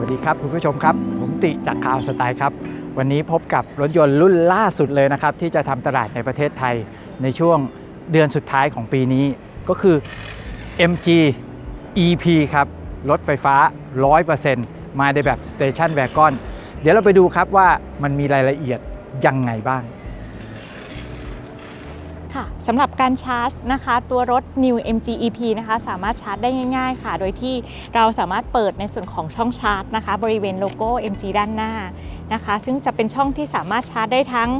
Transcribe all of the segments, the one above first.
วัสดีครับคุณผู้ชมครับ ผมติจากข่าวสไตล์ครับ วันนี้พบกับรถยนต์รุ่นล่าสุดเลยนะครับ ที่จะทำตลาดในประเทศไทยในช่วงเดือนสุดท้ายของปีนี้ ก็คือ MG EP ครับ รถไฟฟ้า 100%มาในแบบ Station Wagon เดี๋ยวเราไปดูครับว่ามันมีรายละเอียดยังไงบ้าง สำหรับการชาร์จนะคะ ตัวรถ New MG EP นะคะ สามารถชาร์จได้ง่าย ๆ ค่ะ โดยที่เราสามารถเปิดในส่วนของช่องชาร์จนะคะ บริเวณโลโก้ MG ด้านหน้านะคะ ซึ่งจะเป็นช่องที่สามารถชาร์จได้ทั้ง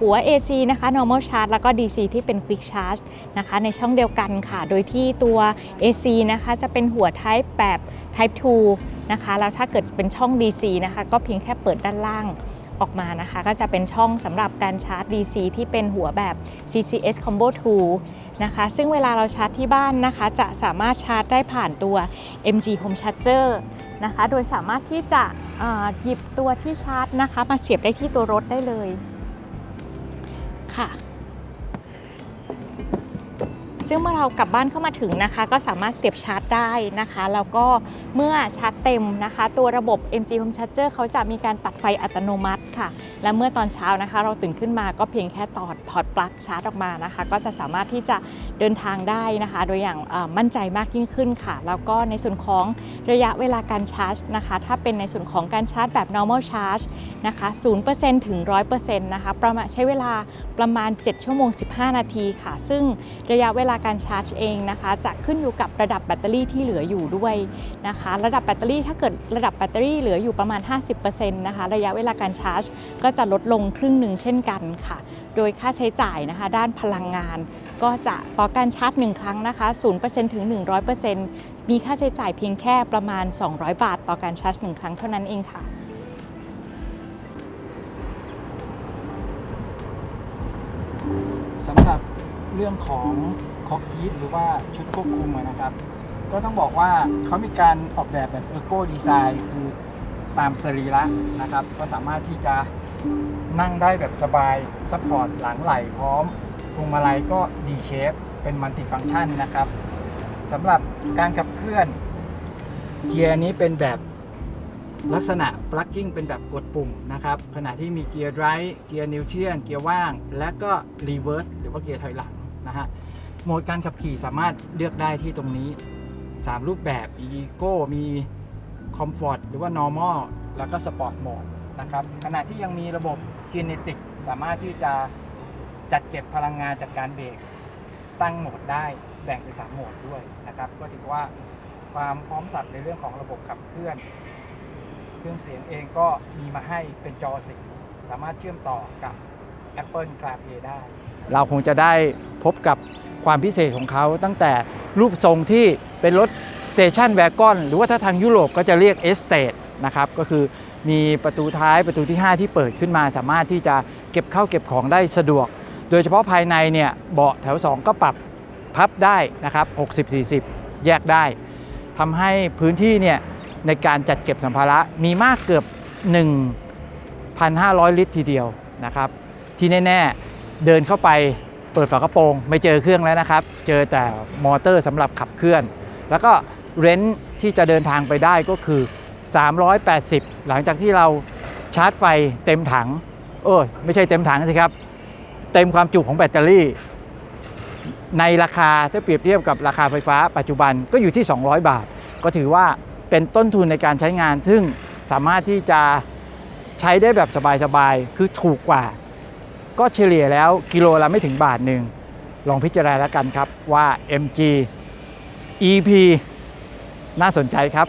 หัว AC นะคะ normal charge แล้วก็ DC ที่เป็น quick charge นะคะ ในช่องเดียวกันค่ะ โดยที่ตัว AC นะคะจะเป็นหัว type แบบ type 2 นะคะ แล้วถ้าเกิดเป็นช่อง DC นะคะ ก็เพียงแค่เปิดด้านล่าง ออกมานะคะ ก็จะเป็นช่องสำหรับการชาร์จ DC ที่เป็นหัวแบบ CCS Combo 2 นะคะ ซึ่งเวลาเราชาร์จที่บ้านนะคะ จะสามารถชาร์จได้ผ่านตัว MG Home Charger นะคะ โดยสามารถที่จะหยิบตัวที่ชาร์จนะคะ มาเสียบได้ที่ตัวรถได้เลยค่ะ ซึ่งเมื่อเรากลับบ้านเข้ามาถึงนะคะ ก็สามารถเสียบชาร์จได้นะคะแล้วก็เมื่อชาร์จเต็มนะคะ ตัวระบบ MG Home Charger เขาจะมีการตัดไฟอัตโนมัติค่ะ และเมื่อตอนเช้านะคะ เราตื่นขึ้นมาก็เพียงแค่ตอดถอดปลั๊กชาร์จออกมานะคะ ก็จะสามารถที่จะเดินทางได้นะคะ โดยอย่างมั่นใจมากยิ่งขึ้นค่ะ แล้วก็ในส่วนของระยะเวลาการชาร์จนะคะ ถ้าเป็นในส่วนของการชาร์จแบบ normal charge นะคะ0%ถึง 100%นะคะประมาณใช้เวลาประมาณ 7 ชั่วโมง 15 นาทีค่ะ ซึ่งระยะเวลาการชาร์จเองนะคะ จะขึ้นอยู่กับระดับแบตเตอรี่ที่เหลืออยู่ด้วยนะคะ ระดับแบตเตอรี่ถ้าเกิดระดับแบตเตอรี่เหลืออยู่ประมาณ 50%นะคะระยะเวลาการชาร์จ ก็จะลดลงครึ่งหนึ่งเช่นกันค่ะ โดยค่าใช้จ่ายนะคะ ด้านพลังงาน ก็จะต่อการชาร์จ 1 ครั้งนะคะ 0%ถึง 100%มีค่าใช้จ่ายเพียงแค่ประมาณ 200 บาท ต่อการชาร์จ 1 ครั้งเท่านั้นเองค่ะสำหรับ เรื่องของคอกพีทหรือว่าชุดควบคุมอะนะครับ ก็ต้องบอกว่าเขามีการออกแบบแบบเออโก้ดีไซน์คือตามสรีระนะครับ ก็สามารถที่จะนั่งได้แบบสบายซัพพอร์ตหลังไหล่พร้อมพวงมาลัยก็ดีเชฟเป็นมัลติฟังชันนะครับสำหรับการขับเคลื่อนเกียร์นี้เป็นแบบลักษณะ plugging เป็นแบบกดปุ่มนะครับ ขณะที่มีเกียร์ drive เกียร์นิวเทียนเกียร์ว่าง และก็ reverse หรือว่าเกียร์ถอยหลัง นะฮะโหมดการขับขี่สามารถเลือกได้ที่ตรงนี้ 3 รูปแบบ Eco มี Comfort หรือว่า Normal แล้วก็ Sport Mode นะครับขณะที่ยังมีระบบ Kinetic สามารถที่จะจัดเก็บพลังงานจากการเบรกตั้งโหมดได้แบ่งเป็น3โหมดด้วยนะครับ ก็ถือว่าความพร้อมสับในเรื่องของระบบขับเคลื่อน เครื่องเสียงเองก็มีมาให้เป็นจอสี สามารถเชื่อมต่อกับ Apple CarPlay ได้ เราคงจะได้พบกับความพิเศษของเขาตั้งแต่รูปทรงที่เป็นรถ Station Wagon หรือว่าถ้าทางยุโรปก็จะเรียก Estate นะครับก็คือมีประตูท้ายประตูที่ 5 ที่เปิดขึ้นมาสามารถที่จะเก็บเข้าเก็บของได้สะดวก โดยเฉพาะภายในเนี่ยเบาะแถว 2 ก็ปรับพับได้นะครับ 60-40 แยกได้ทำให้พื้นที่เนี่ยในการจัดเก็บสัมภาระมีมากเกือบ 1,500 ลิตรทีเดียวนะครับ ที่แน่ ๆ เดินเข้าไปเปิดฝากระโปรง ไม่เจอเครื่องแล้วนะครับ เจอแต่มอเตอร์สำหรับขับเคลื่อน แล้วก็เรนท์ที่จะเดินทางไปได้ก็คือ 380 หลังจากที่เราชาร์จไฟเต็มถัง เออไม่ใช่เต็มถังสิครับ เต็มความจุของแบตเตอรี่ ในราคาถ้าเปรียบเทียบกับราคาไฟฟ้าปัจจุบันก็อยู่ที่ 200 บาท ก็ถือว่าเป็นต้นทุนในการใช้งาน ซึ่งสามารถที่จะใช้ได้แบบสบายๆ คือถูกกว่า ก็เฉลี่ยแล้วกิโลละไม่ถึงบาทหนึ่งลองพิจารณาแล้วกันครับว่า MG EP น่าสนใจครับ